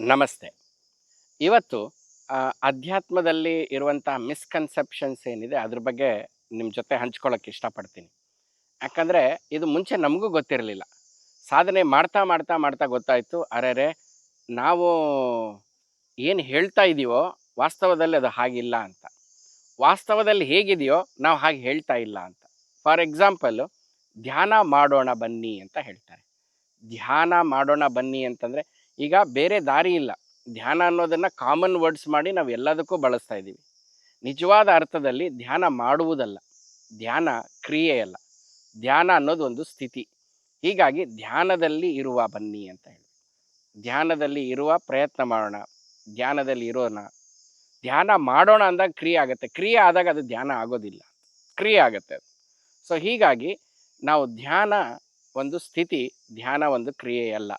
ನಮಸ್ತೆ. ಇವತ್ತು ಅಧ್ಯಾತ್ಮದಲ್ಲಿ ಇರುವಂತಹ ಮಿಸ್ಕನ್ಸೆಪ್ಷನ್ಸ್ ಏನಿದೆ, ಅದ್ರ ಬಗ್ಗೆ ನಿಮ್ಮ ಜೊತೆ ಹಂಚ್ಕೊಳ್ಳೋಕೆ ಇಷ್ಟಪಡ್ತೀನಿ. ಯಾಕಂದರೆ, ಇದು ಮುಂಚೆ ನಮಗೂ ಗೊತ್ತಿರಲಿಲ್ಲ. ಸಾಧನೆ ಮಾಡ್ತಾ ಮಾಡ್ತಾ ಮಾಡ್ತಾ ಗೊತ್ತಾಯಿತು. ಅರೆರೆ, ನಾವು ಏನು ಹೇಳ್ತಾ ಇದೀವೋ, ವಾಸ್ತವದಲ್ಲಿ ಅದು ಹಾಗಿಲ್ಲ ಅಂತ. ವಾಸ್ತವದಲ್ಲಿ ಹೇಗಿದೆಯೋ, ನಾವು ಹಾಗೆ ಹೇಳ್ತಾ ಇಲ್ಲ ಅಂತ. ಫಾರ್ ಎಕ್ಸಾಂಪಲ್ಲು ಧ್ಯಾನ ಮಾಡೋಣ ಬನ್ನಿ ಅಂತ ಹೇಳ್ತಾರೆ. ಧ್ಯಾನ ಮಾಡೋಣ ಬನ್ನಿ ಅಂತಂದರೆ ಈಗ ಬೇರೆ ದಾರಿ ಇಲ್ಲ. ಧ್ಯಾನ ಅನ್ನೋದನ್ನು ಕಾಮನ್ ವರ್ಡ್ಸ್ ಮಾಡಿ ನಾವು ಎಲ್ಲದಕ್ಕೂ ಬಳಸ್ತಾ ಇದ್ದೀವಿ. ನಿಜವಾದ ಅರ್ಥದಲ್ಲಿ ಧ್ಯಾನ ಮಾಡುವುದಲ್ಲ. ಧ್ಯಾನ ಕ್ರಿಯೆಯಲ್ಲ ಧ್ಯಾನ ಅನ್ನೋದು ಒಂದು ಸ್ಥಿತಿ. ಹೀಗಾಗಿ ಧ್ಯಾನದಲ್ಲಿ ಇರುವ ಬನ್ನಿ ಅಂತ ಹೇಳಿ. ಧ್ಯಾನದಲ್ಲಿ ಇರುವ ಪ್ರಯತ್ನ ಮಾಡೋಣ. ಧ್ಯಾನದಲ್ಲಿ ಇರೋಣ. ಧ್ಯಾನ ಮಾಡೋಣ ಅಂದಾಗ ಕ್ರಿಯೆ ಆಗುತ್ತೆ. ಕ್ರಿಯೆ ಆದಾಗ ಅದು ಧ್ಯಾನ ಆಗೋದಿಲ್ಲ. ಕ್ರಿಯೆ ಆಗುತ್ತೆ ಅದು. ಸೊ ಹೀಗಾಗಿ ನಾವು ಧ್ಯಾನ ಒಂದು ಸ್ಥಿತಿ, ಧ್ಯಾನ ಒಂದು ಕ್ರಿಯೆಯಲ್ಲ